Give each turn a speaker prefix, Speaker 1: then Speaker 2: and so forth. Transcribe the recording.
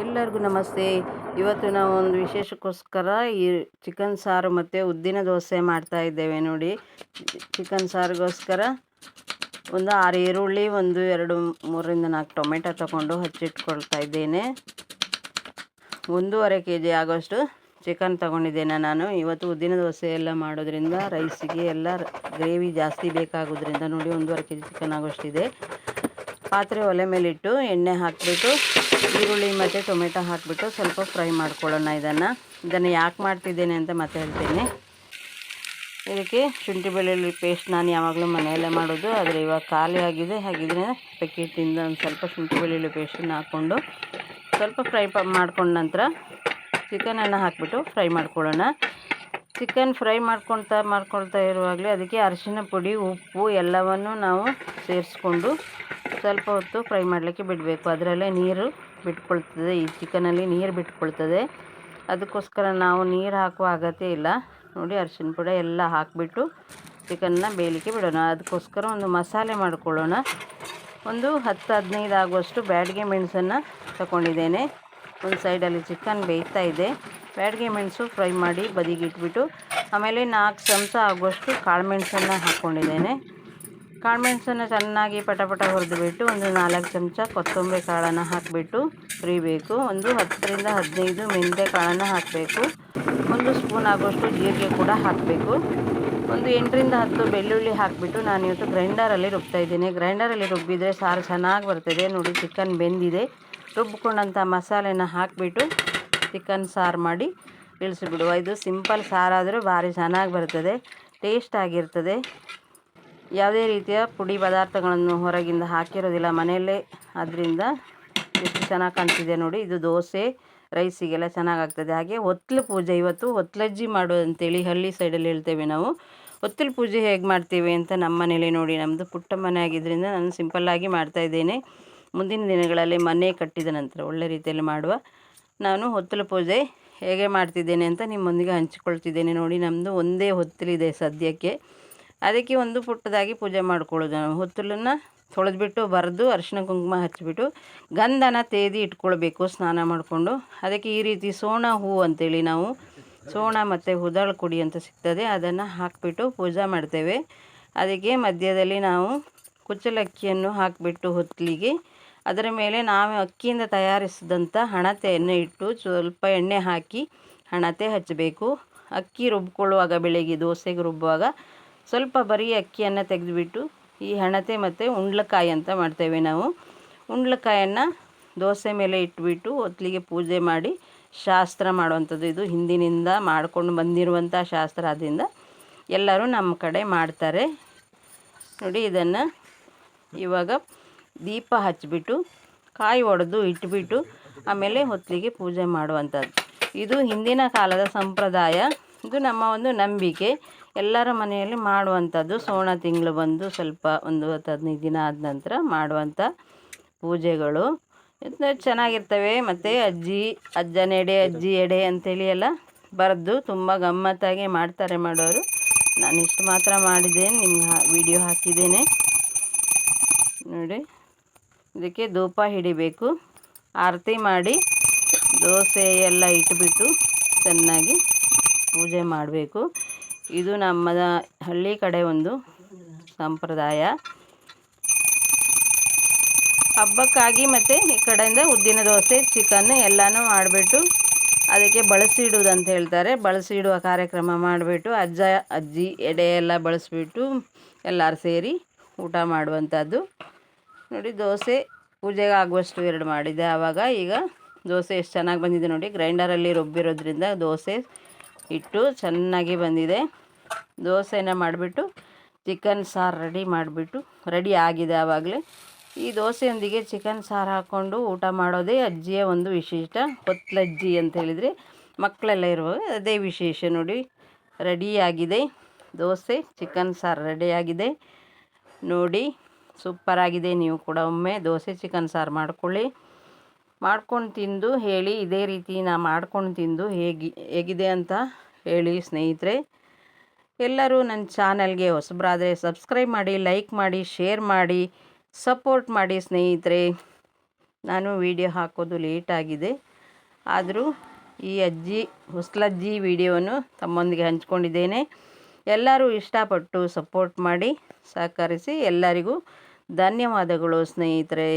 Speaker 1: ಎಲ್ಲರಿಗೂ ನಮಸ್ತೆ. ಇವತ್ತು ನಾವು ಒಂದು ವಿಶೇಷಕ್ಕೋಸ್ಕರ ಈ ಚಿಕನ್ ಸಾರು ಮತ್ತು ಉದ್ದಿನ ದೋಸೆ ಮಾಡ್ತಾ ಇದ್ದೇವೆ ನೋಡಿ. ಚಿಕನ್ ಸಾರಿಗೋಸ್ಕರ ಒಂದು ಆರು ಈರುಳ್ಳಿ, ಒಂದು ಎರಡು ಮೂರರಿಂದ ನಾಲ್ಕು ಟೊಮೆಟೊ ತಗೊಂಡು ಹಚ್ಚಿಟ್ಕೊಳ್ತಾ ಇದ್ದೇನೆ. ಒಂದೂವರೆ ಕೆ ಜಿ ಆಗೋಷ್ಟು ಚಿಕನ್ ತಗೊಂಡಿದ್ದೇನೆ ನಾನು. ಇವತ್ತು ಉದ್ದಿನ ದೋಸೆ ಎಲ್ಲ ಮಾಡೋದ್ರಿಂದ ರೈಸಿಗೆ ಎಲ್ಲ ಗ್ರೇವಿ ಜಾಸ್ತಿ ಬೇಕಾಗೋದ್ರಿಂದ ನೋಡಿ ಒಂದೂವರೆ ಕೆ ಜಿ ಚಿಕನ್ ಆಗೋಷ್ಟಿದೆ. ಪಾತ್ರೆ ಒಲೆ ಮೇಲಿಟ್ಟು ಎಣ್ಣೆ ಹಾಕಿಬಿಟ್ಟು ಈರುಳ್ಳಿ ಮತ್ತು ಟೊಮೆಟೊ ಹಾಕಿಬಿಟ್ಟು ಸ್ವಲ್ಪ ಫ್ರೈ ಮಾಡ್ಕೊಳ್ಳೋಣ ಇದನ್ನು. ಇದನ್ನು ಯಾಕೆ ಮಾಡ್ತಿದ್ದೇನೆ ಅಂತ ಮತ್ತೆ ಹೇಳ್ತೀನಿ. ಇದಕ್ಕೆ ಶುಂಠಿ ಬೆಳ್ಳುಳ್ಳಿ ಪೇಸ್ಟ್ ನಾನು ಯಾವಾಗಲೂ ಮನೆಯಲ್ಲೇ ಮಾಡೋದು. ಆದರೆ ಇವಾಗ ಖಾಲಿ ಆಗಿದೆ. ಹಾಗಿದ್ರೆ ಪ್ಯಾಕೆಟಿಂದ ಒಂದು ಸ್ವಲ್ಪ ಶುಂಠಿ ಬೆಳ್ಳುಳ್ಳಿ ಪೇಸ್ಟನ್ನು ಹಾಕ್ಕೊಂಡು ಸ್ವಲ್ಪ ಫ್ರೈ ಪ ಮಾಡ್ಕೊಂಡ ನಂತರ ಚಿಕನನ್ನು ಹಾಕಿಬಿಟ್ಟು ಫ್ರೈ ಮಾಡ್ಕೊಳ್ಳೋಣ. ಚಿಕನ್ ಫ್ರೈ ಮಾಡ್ಕೊಳ್ತಾ ಮಾಡ್ಕೊಳ್ತಾ ಇರುವಾಗಲೇ ಅದಕ್ಕೆ ಅರಿಶಿನ ಪುಡಿ, ಉಪ್ಪು ಎಲ್ಲವನ್ನು ನಾವು ಸೇರಿಸ್ಕೊಂಡು ಸ್ವಲ್ಪ ಹೊತ್ತು ಫ್ರೈ ಮಾಡಲಿಕ್ಕೆ ಬಿಡಬೇಕು. ಅದರಲ್ಲೇ ನೀರು ಬಿಟ್ಕೊಳ್ತದೆ. ಈ ಚಿಕನಲ್ಲಿ ನೀರು ಬಿಟ್ಕೊಳ್ತದೆ. ಅದಕ್ಕೋಸ್ಕರ ನಾವು ನೀರು ಹಾಕುವ ಅಗತ್ಯ ಇಲ್ಲ. ನೋಡಿ ಅರಿಶಿನ ಪುಡ ಎಲ್ಲ ಹಾಕಿಬಿಟ್ಟು ಚಿಕನ್ನ ಬೇಯಲಿಕ್ಕೆ ಬಿಡೋಣ. ಅದಕ್ಕೋಸ್ಕರ ಒಂದು ಮಸಾಲೆ ಮಾಡ್ಕೊಳ್ಳೋಣ. ಒಂದು ಹತ್ತು ಹದಿನೈದು ಆಗುವಷ್ಟು ಬ್ಯಾಡಿಗೆ ಮೆಣಸನ್ನು ತಗೊಂಡಿದ್ದೇನೆ. ಒಂದು ಸೈಡಲ್ಲಿ ಚಿಕನ್ ಬೇಯ್ತಾ ಇದೆ. ಬ್ಯಾಡಿಗೆ ಮೆಣಸು ಫ್ರೈ ಮಾಡಿ ಬದಿಗಿಟ್ಬಿಟ್ಟು ಆಮೇಲೆ ನಾಲ್ಕು ಚಮಚ ಆಗುವಷ್ಟು ಕಾಳು ಮೆಣಸನ್ನು ಹಾಕ್ಕೊಂಡಿದ್ದೇನೆ. ಕಾಳುಮೆಣಸನ್ನು ಚೆನ್ನಾಗಿ ಪಟ ಪಟ ಹುರಿದುಬಿಟ್ಟು ಒಂದು ನಾಲ್ಕು ಚಮಚ ಕೊತ್ತಂಬರಿ ಕಾಳನ್ನು ಹಾಕಿಬಿಟ್ಟು ಹುರಿಬೇಕು. ಒಂದು ಹತ್ತರಿಂದ ಹದಿನೈದು ಮೆಂತ್ಯ ಕಾಳನ್ನು ಹಾಕಬೇಕು. ಒಂದು ಸ್ಪೂನ್ ಆಗುವಷ್ಟು ಜೀರಿಗೆ ಕೂಡ ಹಾಕಬೇಕು. ಒಂದು ಎಂಟರಿಂದ ಹತ್ತು ಬೆಳ್ಳುಳ್ಳಿ ಹಾಕಿಬಿಟ್ಟು ನಾನು ಇವತ್ತು ಗ್ರೈಂಡರಲ್ಲಿ ರುಬ್ತಾ ಇದ್ದೀನಿ. ಗ್ರೈಂಡರಲ್ಲಿ ರುಬ್ಬಿದರೆ ಸಾರು ಚೆನ್ನಾಗಿ ಬರ್ತದೆ. ನೋಡಿ, ಚಿಕನ್ ಬೆಂದಿದೆ. ರುಬ್ಬಿಕೊಂಡಂಥ ಮಸಾಲೆನ ಹಾಕಿಬಿಟ್ಟು ಚಿಕನ್ ಸಾರು ಮಾಡಿ ಇಳಿಸಿಬಿಡುವ. ಇದು ಸಿಂಪಲ್ ಸಾರಾದರೂ ಭಾರಿ ಚೆನ್ನಾಗಿ ಬರ್ತದೆ. ಟೇಸ್ಟ್ ಆಗಿರ್ತದೆ. ಯಾವುದೇ ರೀತಿಯ ಪುಡಿ ಪದಾರ್ಥಗಳನ್ನು ಹೊರಗಿಂದ ಹಾಕಿರೋದಿಲ್ಲ. ಮನೆಯಲ್ಲೇ ಅದರಿಂದ ಎಷ್ಟು ಚೆನ್ನಾಗಿ ಕಾಣ್ತಿದೆ ನೋಡಿ. ಇದು ದೋಸೆ, ರೈಸಿಗೆಲ್ಲ ಚೆನ್ನಾಗಾಗ್ತದೆ. ಹಾಗೆ ಹೊತ್ತಲು ಪೂಜೆ ಇವತ್ತು ಹೊತ್ಲಜ್ಜಿ ಮಾಡೋದು ಅಂತೇಳಿ ಹಳ್ಳಿ ಸೈಡಲ್ಲಿ ಹೇಳ್ತೇವೆ ನಾವು. ಹೊತ್ತಲು ಪೂಜೆ ಹೇಗೆ ಮಾಡ್ತೀವಿ ಅಂತ ನಮ್ಮ ಮನೇಲಿ ನೋಡಿ. ನಮ್ಮದು ಪುಟ್ಟ ಮನೆ ಆಗಿದ್ದರಿಂದ ನಾನು ಸಿಂಪಲ್ಲಾಗಿ ಮಾಡ್ತಾಯಿದ್ದೇನೆ ಮುಂದಿನ ದಿನಗಳಲ್ಲಿ ಮನೆ ಕಟ್ಟಿದ ನಂತರ ಒಳ್ಳೆ ರೀತಿಯಲ್ಲಿ ಮಾಡುವ. ನಾನು ಹೊತ್ತಲು ಪೂಜೆ ಹೇಗೆ ಮಾಡ್ತಿದ್ದೇನೆ ಅಂತ ನಿಮ್ಮೊಂದಿಗೆ ಹಂಚಿಕೊಳ್ತಿದ್ದೇನೆ ನೋಡಿ. ನಮ್ಮದು ಒಂದೇ ಹೊತ್ತಲಿದೆ ಸದ್ಯಕ್ಕೆ. ಅದಕ್ಕೆ ಒಂದು ಪುಟ್ಟದಾಗಿ ಪೂಜೆ ಮಾಡ್ಕೊಳ್ಳೋದು ನಾವು. ಹೊತ್ತಲನ್ನು ತೊಳೆದ್ಬಿಟ್ಟು ಬರೆದು ಅರಿಶಿನ ಕುಂಕುಮ ಹಚ್ಚಿಬಿಟ್ಟು ಗಂಧನ ತೇದಿ ಇಟ್ಕೊಳ್ಬೇಕು, ಸ್ನಾನ ಮಾಡಿಕೊಂಡು. ಅದಕ್ಕೆ ಈ ರೀತಿ ಸೋಣ ಹೂವು ಅಂತೇಳಿ ನಾವು ಸೋಣ ಮತ್ತು ಹುದಳ ಕುಡಿ ಅಂತ ಸಿಗ್ತದೆ, ಅದನ್ನು ಹಾಕಿಬಿಟ್ಟು ಪೂಜೆ ಮಾಡ್ತೇವೆ. ಅದಕ್ಕೆ ಮಧ್ಯದಲ್ಲಿ ನಾವು ಕುಚ್ಚಲಕ್ಕಿಯನ್ನು ಹಾಕಿಬಿಟ್ಟು ಹೊತ್ತಲಿಗೆ ಅದರ ಮೇಲೆ ನಾವು ಅಕ್ಕಿಯಿಂದ ತಯಾರಿಸಿದಂಥ ಹಣತೆಯನ್ನು ಇಟ್ಟು ಸ್ವಲ್ಪ ಎಣ್ಣೆ ಹಾಕಿ ಹಣತೆ ಹಚ್ಚಬೇಕು. ಅಕ್ಕಿ ರುಬ್ಕೊಳ್ಳುವಾಗ ಬೆಳಗ್ಗೆ ದೋಸೆಗೆ ರುಬ್ಬುವಾಗ ಸ್ವಲ್ಪ ಬರೀ ಅಕ್ಕಿಯನ್ನು ತೆಗೆದುಬಿಟ್ಟು ಈ ಹಣತೆ ಮತ್ತು ಉಂಡ್ಲಕಾಯಿ ಅಂತ ಮಾಡ್ತೇವೆ ನಾವು. ಉಂಡ್ಲಕಾಯನ್ನು ದೋಸೆ ಮೇಲೆ ಇಟ್ಬಿಟ್ಟು ಹೊತ್ಲಿಗೆ ಪೂಜೆ ಮಾಡಿ ಶಾಸ್ತ್ರ ಮಾಡುವಂಥದ್ದು ಇದು. ಹಿಂದಿನಿಂದ ಮಾಡ್ಕೊಂಡು ಬಂದಿರುವಂಥ ಶಾಸ್ತ್ರ ಆದ್ದರಿಂದ ಎಲ್ಲರೂ ನಮ್ಮ ಕಡೆ ಮಾಡ್ತಾರೆ. ನೋಡಿ ಇದನ್ನು ಇವಾಗ ದೀಪ ಹಚ್ಚಿಬಿಟ್ಟು ಕಾಯಿ ಒಡೆದು ಇಟ್ಬಿಟ್ಟು ಆಮೇಲೆ ಹೊತ್ತಿಗೆ ಪೂಜೆ ಮಾಡುವಂಥದ್ದು. ಇದು ಹಿಂದಿನ ಕಾಲದ ಸಂಪ್ರದಾಯ. ಇದು ನಮ್ಮ ಒಂದು ನಂಬಿಕೆ. ಎಲ್ಲರ ಮನೆಯಲ್ಲಿ ಮಾಡುವಂಥದ್ದು ಸೋಣ ತಿಂಗಳು ಬಂದು ಸ್ವಲ್ಪ ಒಂದು ಹತ್ತು ಹದಿನೈದು ದಿನ ಆದ ನಂತರ ಮಾಡುವಂಥ ಪೂಜೆಗಳು. ಚೆನ್ನಾಗಿರ್ತವೆ. ಮತ್ತು ಅಜ್ಜಿ, ಅಜ್ಜನ ಎಡೆ, ಅಜ್ಜಿ ಎಡೆ ಅಂತೇಳಿ ಎಲ್ಲ ಬರೆದು ತುಂಬ ಗಮ್ಮತ್ತಾಗಿ ಮಾಡ್ತಾರೆ ಮಾಡೋರು. ನಾನು ಇಷ್ಟು ಮಾತ್ರ ಮಾಡಿದ್ದೇನೆ. ನಿಮ್ಗೆ ವಿಡಿಯೋ ಹಾಕಿದ್ದೇನೆ. ನೋಡಿ, ಇದಕ್ಕೆ ಧೂಪ ಹಿಡಿಬೇಕು. ಆರತಿ ಮಾಡಿ ದೋಸೆ ಎಲ್ಲ ಇಟ್ಬಿಟ್ಟು ಚೆನ್ನಾಗಿ ಪೂಜೆ ಮಾಡಬೇಕು. ಇದು ನಮ್ಮ ಹಳ್ಳಿ ಕಡೆ ಒಂದು ಸಂಪ್ರದಾಯ. ಹಬ್ಬಕ್ಕಾಗಿ ಮತ್ತು ಈ ಕಡೆಯಿಂದ ಉದ್ದಿನ ದೋಸೆ ಚಿಕನ್ ಎಲ್ಲನೂ ಮಾಡಿಬಿಟ್ಟು ಅದಕ್ಕೆ ಬಳಸಿಡುವುದು ಅಂತ ಹೇಳ್ತಾರೆ. ಬಳಸಿಡುವ ಕಾರ್ಯಕ್ರಮ ಮಾಡಿಬಿಟ್ಟು ಅಜ್ಜ, ಅಜ್ಜಿ, ಎಡೆ ಎಲ್ಲ ಬಳಸಿಬಿಟ್ಟು ಎಲ್ಲರೂ ಸೇರಿ ಊಟ ಮಾಡುವಂಥದ್ದು. ನೋಡಿ, ದೋಸೆ ಪೂಜೆಗೆ ಆಗುವಷ್ಟು ಎರಡು ಮಾಡಿದೆ. ಆವಾಗ ಈಗ ದೋಸೆ ಎಷ್ಟು ಚೆನ್ನಾಗಿ ಬಂದಿದೆ ನೋಡಿ. ಗ್ರೈಂಡರಲ್ಲಿ ರುಬ್ಬಿರೋದ್ರಿಂದ ದೋಸೆ ಇಟ್ಟು ಚೆನ್ನಾಗಿ ಬಂದಿದೆ. ದೋಸೆನ ಮಾಡಿಬಿಟ್ಟು ಚಿಕನ್ ಸಾರು ರೆಡಿ ಮಾಡಿಬಿಟ್ಟು ರೆಡಿ ಆಗಿದೆ ಆವಾಗಲೇ. ಈ ದೋಸೆಯೊಂದಿಗೆ ಚಿಕನ್ ಸಾರು ಹಾಕ್ಕೊಂಡು ಊಟ ಮಾಡೋದೇ ಅಜ್ಜಿಯ ಒಂದು ವಿಶಿಷ್ಟ ಹೊತ್ತಲಜ್ಜಿ ಅಂತ ಹೇಳಿದರೆ ಮಕ್ಕಳೆಲ್ಲ ಇರುವಾಗ ಅದೇ ವಿಶೇಷ ನೋಡಿ. ರೆಡಿಯಾಗಿದೆ ದೋಸೆ ಚಿಕನ್ ಸಾರು ರೆಡಿಯಾಗಿದೆ ನೋಡಿ ಸೂಪರಾಗಿದೆ ನೀವು ಕೂಡ ಒಮ್ಮೆ ದೋಸೆ ಚಿಕನ್ ಸಾರು ಮಾಡ್ಕೊಳ್ಳಿ. ಮಾಡ್ಕೊಂಡು ತಿಂದು ಹೇಳಿ, ಇದೇ ರೀತಿ ನಾ ಮಾಡ್ಕೊಂಡು ತಿಂದು ಹೇಗೆ, ಹೇಗಿದೆ ಅಂತ ಹೇಳಿ ಸ್ನೇಹಿತರೆ. ಎಲ್ಲರೂ ನನ್ನ ಚಾನಲ್ಗೆ ಹೊಸಬ್ರಾದರೆ ಸಬ್ಸ್ಕ್ರೈಬ್ ಮಾಡಿ, ಲೈಕ್ ಮಾಡಿ, ಶೇರ್ ಮಾಡಿ, ಸಪೋರ್ಟ್ ಮಾಡಿ ಸ್ನೇಹಿತರೆ. ನಾನು ವಿಡಿಯೋ ಹಾಕೋದು ಲೇಟ್ ಆಗಿದೆ. ಆದರೂ ಈ ಅಜ್ಜಿ, ಹೊಸ್ಲಜ್ಜಿ ವಿಡಿಯೋವನ್ನು ತಮ್ಮೊಂದಿಗೆ ಹಂಚ್ಕೊಂಡಿದ್ದೇನೆ. ಎಲ್ಲರೂ ಇಷ್ಟಪಟ್ಟು ಸಪೋರ್ಟ್ ಮಾಡಿ ಸಹಕರಿಸಿ ಎಲ್ಲರಿಗೂ ಧನ್ಯವಾದಗಳು ಸ್ನೇಹಿತರೆ.